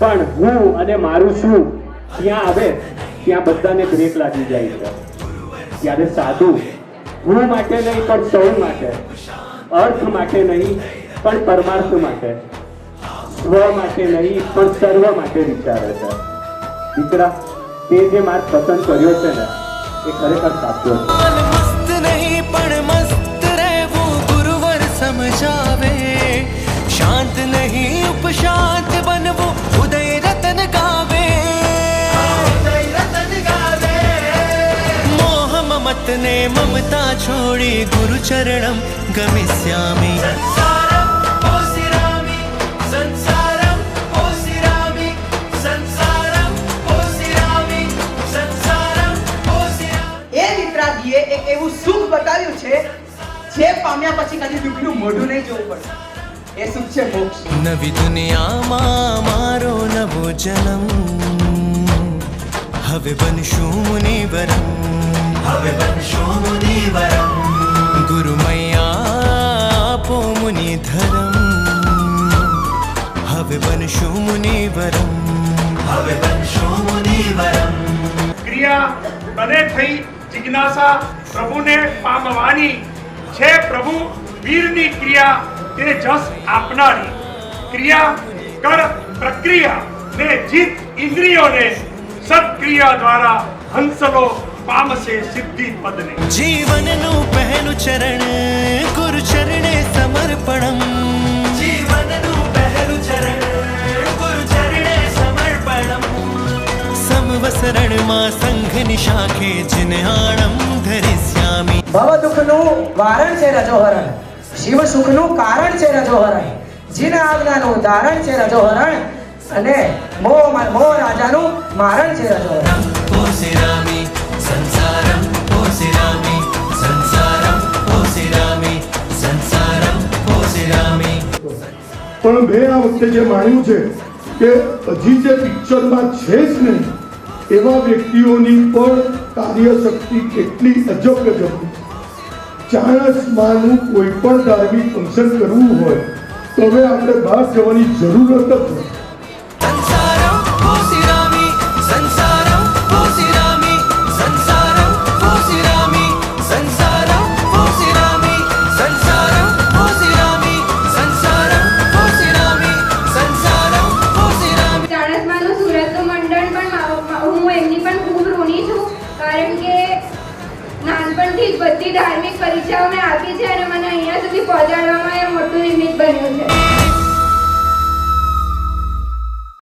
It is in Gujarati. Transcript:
પણ હું અને મારું શું? ત્યાં આવે ત્યાં બધાને બ્રેક લાગી જાય છે. ત્યારે સાધુ, હું માટે નહીં, પણ સૌ માટે. અર્થ માટે નહીં, પણ પરમાર્થ માટે. સ્વ માટે નહીં, પણ સર્વ માટે વિચારે છે. દીકરા, તે જે માર્ગ પસંદ કર્યો છે ને, એ ખરેખર સાચો છે. મસ્ત નહીં, પણ મસ્ત રહેવું ગુરુવર સમજાવે. શાંત નહીં, ઉપશાંત બનવું રતન ગાવે મોહ મમત ને મમતા છોડી ગુરુ ચરણમ ગમિષ્યામિ સંસારમ ઓસિરામિ સંસારમ ઓસિરામિ સંસારમ ઓસિરામિ સંસારમ ઓસિરામિ એ મિત્રાદીએ એક એવું સુખ બતાવ્યું છે જે પામ્યા પછી કદી દુઃખનું મોઢું નહીં જોવું પડે એ સુખ છે મોક્ષ. નવી દુનિયામાં મારો જન્મ હવે બનશું મુનિવરમ હવે બનશું મુનિવરમ ગુરુ મૈયા આપો મુનિ ધરમ હવે બનશું મુનિવરમ હવે બનશું મુનિવરમ ક્રિયા બને થઈ જિજ્ઞાસા પ્રભુને પામવાની છે પ્રભુ વીરની ક્રિયા તે જસ આપનારી ક્રિયા કર પ્રક્રિયા ને જીત ઇન્દ્રિયોને સત્ક્રિયા દ્વારા હંસલો પામશે સિદ્ધિ પદને. જીવનનું પહેલું ચરણ ગુરુ ચરણે સમર્પણમ. જીવનનું પહેલું ચરણ ગુરુ ચરણે સમર્પણમ. સમવસરણમાં સંઘની શાખે જિનહાણમ ધરિષ્યામિ. ભવ દુઃખનું વારણ છે રજોહરણ. શિવ સુખનું કારણ છે રજોહરણ. જીન આજ્ઞાનું ધારણ છે રજોહરણ. અને મો મો રાજાનું મારણ છે ઓસિરામિ સંસારમ ઓસિરામિ સંસારમ ઓસિરામિ સંસારમ ઓસિરામિ પણ મેં આ વખતે જે માન્યું છે કે હજી જે પિક્ચરમાં છે જ નહીં એવા વ્યક્તિઓની પણ કાર્યશક્તિ કેટલી અજબ ગજબ ચાણસમાનું કોઈ પણ ધાર્મિક ફંક્શન કરવું હોય તો હવે આપણે બહાર જવાની જરૂરત જ નથી. કારણ કે નાનપણથી જ બધી ધાર્મિક પરીક્ષાઓ મેં આપી છે અને મને અહીંયા સુધી પહોંચાડવામાં